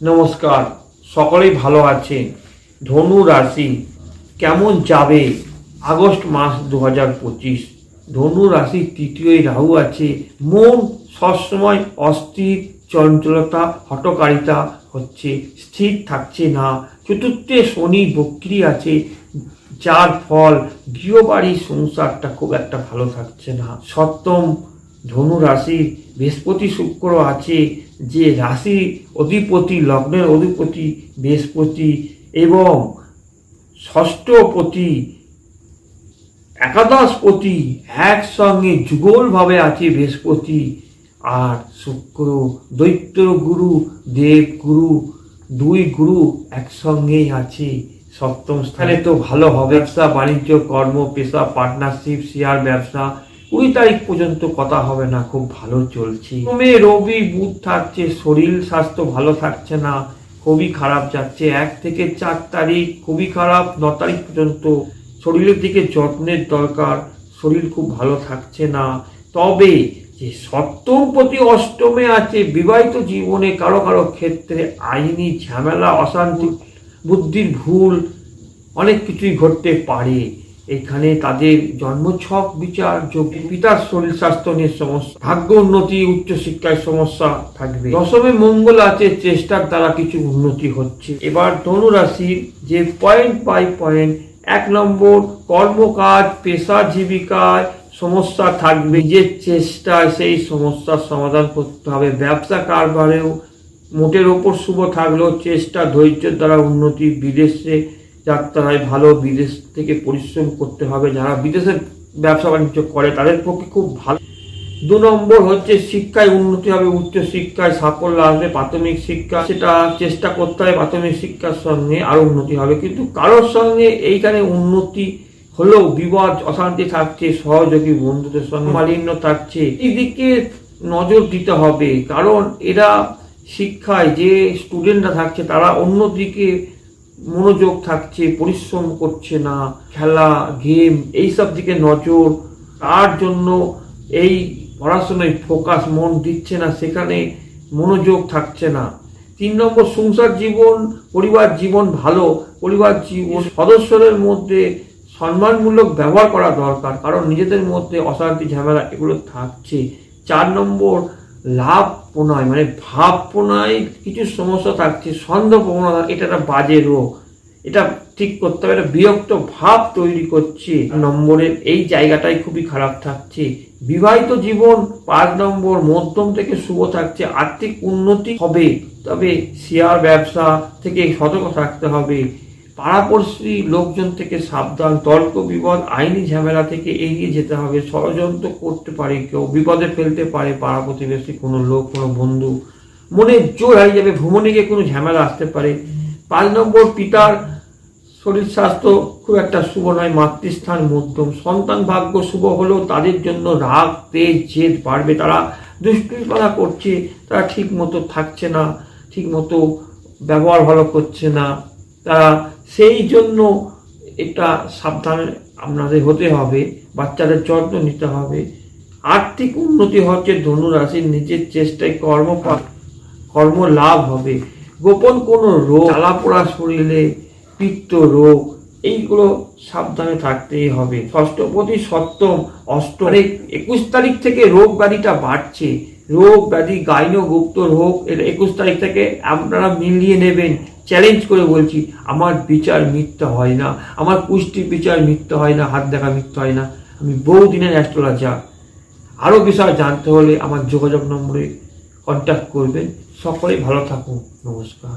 নমস্কার, সকলেই ভালো আছেন? ধনু রাশি, কেমন যাবে? আগস্ট মাস দু হাজার পঁচিশ, ধনু রাশির তৃতীয় রাহু আছে। মন সবসময় অস্থির, চঞ্চলতা হটকারিতা হচ্ছে, স্থির থাকছে না। চতুর্থে শনি বক্রি আছে, যার ফল গৃহবাড়ির সংসারটা খুব একটা ভালো থাকছে না। সপ্তম ধনু রাশি বৃহস্পতি শুক্র আছে যে রাশি অধিপতি লগ্নের অধিপতি বৃহস্পতি এবং ষষ্ঠপতি একাদশপতি একসঙ্গে যুগলভাবে আছে বৃহস্পতি আর শুক্র দৈত্য গুরু দেব গুরু দুই গুরু একসঙ্গেই আছে সপ্তম স্থানে। তো ভালো হবে। ব্যবসা বাণিজ্য কর্ম পেশা পার্টনারশিপ শেয়ার ব্যবসা কুড়ি তারিখ পর্যন্ত কথা হবে না, খুব ভালো চলছে। প্রথমে রবি, বুধ থাকছে, শরীর, স্বাস্থ্য ভালো থাকছে না, খুবই খারাপ যাচ্ছে। এক থেকে চার তারিখ খুবই খারাপ, ন তারিখ পর্যন্ত শরীরের দিকে যত্নের দরকার, শরীর খুব ভালো থাকছে না। তবে যে সপ্তম প্রতি অষ্টমে আছে, বিবাহিত জীবনে কারও কারও ক্ষেত্রে আইনি ঝামেলা, অশান্তি, বুদ্ধির ভুল, অনেক কিছুই ঘটতে পারে। এখানে তাদের জন্মছক বিচার, যোগ্য পিতার শরীর স্বাস্থ্য নিয়ে সমস্যা, ভাগ্য উন্নতি, উচ্চশিক্ষায় সমস্যা থাকবে। দশমে মঙ্গল আছে, চেষ্টার দ্বারা কিছু উন্নতি হচ্ছে। এবার ধনু রাশির যে পয়েন্ট বাই পয়েন্ট এক নম্বর কর্মকাজ পেশা জীবিকায় সমস্যা থাকবে। যে চেষ্টায় সেই সমস্যার সমাধান করতে হবে। ব্যবসা কারবারেও মোটের ওপর শুভ থাকলেও চেষ্টা ধৈর্যের দ্বারা উন্নতি, বিদেশে যাত্রায় ভালো বিদেশ থেকে পরিশ্রম করতে হবে, যারা বিদেশের ব্যবসা বাণিজ্য করে তাদের পক্ষে খুব ভালো। দু নম্বর হচ্ছে শিক্ষায় উন্নতি হবে, উচ্চ শিক্ষায় সাফল্য আসবে, প্রাথমিক শিক্ষা সেটা চেষ্টা করতে হবে, প্রাথমিক শিক্ষার সঙ্গে আরও উন্নতি হবে। কিন্তু কারোর সঙ্গে এইখানে উন্নতি হলেও বিবাদ, অশান্তি থাকছে, সহযোগী বন্ধুদের সঙ্গে মালিন্য থাকছে, এদিকে নজর দিতে হবে। কারণ এরা শিক্ষায় যে স্টুডেন্টরা থাকছে তারা অন্যদিকে মনোযোগ থাকছে, পরিশ্রম করছে না, খেলা গেম এইসব দিকে নজর। তার জন্য এই পড়াশোনায় ফোকাস মন দিচ্ছে না, সেখানে মনোযোগ থাকছে না। তিন নম্বর, সংসার জীবন, পরিবার জীবন ভালো। পরিবার জীবন সদস্যদের মধ্যে সম্মানমূলক ব্যবহার করা দরকার, কারণ নিজেদের মধ্যে অশান্তি, ঝামেলা এগুলো থাকছে। চার নম্বর লাভ প্রণয় মানে ভাব প্রণয় কিছু সমস্যা থাকছে, সন্দেহ প্রবণতা এটা একটা বাজে রোগ। এটা ঠিক করতে হবে একটা বিরক্ত ভাব তৈরি করছে। নম্বরের এই জায়গাটাই খুবই খারাপ থাকছে। বিবাহিত জীবন পাঁচ নম্বর, মধ্যম থেকে শুভ থাকছে, আর্থিক উন্নতি হবে। তবে শেয়ার ব্যবসা থেকে সতর্ক থাকতে হবে। পাড়াপড়শি লোকজন থেকে সাবধান, তর্ক বিপদ আইনি ঝামেলা থেকে এড়িয়ে যেতে হবে। ষড়যন্ত্র করতে পারে কেউ, বিপদে ফেলতে পারে পাড়া প্রতিবেশী, কোনো লোক, কোনো বন্ধু। মনে জোর হারিয়ে যাবে ভ্রমণে গিয়ে কোনো ঝামেলা আসতে পারে। পাঁচ নম্বর, পিতার শরীর স্বাস্থ্য খুব একটা শুভ নয়, মাতৃস্থান মধ্যম। সন্তান ভাগ্য শুভ হলেও তাদের জন্য রাগ, তেজ, জেদ বাড়বে। তারা দুষ্কৃপনা করছে, তারা ঠিক মতো থাকছে না ঠিক মতো ব্যবহার ভালো করছে না। তারা সেই জন্য এটা সাবধানে আপনাদের হতে হবে, বাচ্চাদের যত্ন নিতে হবে। আর্থিক উন্নতি হচ্ছে ধনু রাশির নিজের চেষ্টায় কর্ম কর্ম লাভ হবে। গোপন কোনো রোগ, জ্বালাপোড়া শরীরে পিত্ত রোগ, এইগুলো সাবধানে থাকতেই হবে। ষষ্ঠপতি সপ্তম অষ্টম মানে একুশ তারিখ থেকে রোগ ব্যাধিটা বাড়ছে। রোগ ব্যাধি গাইন গুপ্ত রোগ এটা একুশ তারিখ থেকে আপনারা মিলিয়ে নেবেন। চ্যালেঞ্জ করে বলছি, আমার বিচার মিথ্যা হয় না, আমার পুষ্টি বিচার মিথ্যা হয় না, হাত দেখা মিথ্যা হয় না। আমি বহুদিনের অ্যাস্ট্রোলজার আরও বিষয় জানতে হলে আমার যোগাযোগ নম্বরে কন্ট্যাক্ট করবেন। সকলেই ভালো থাকুন। নমস্কার।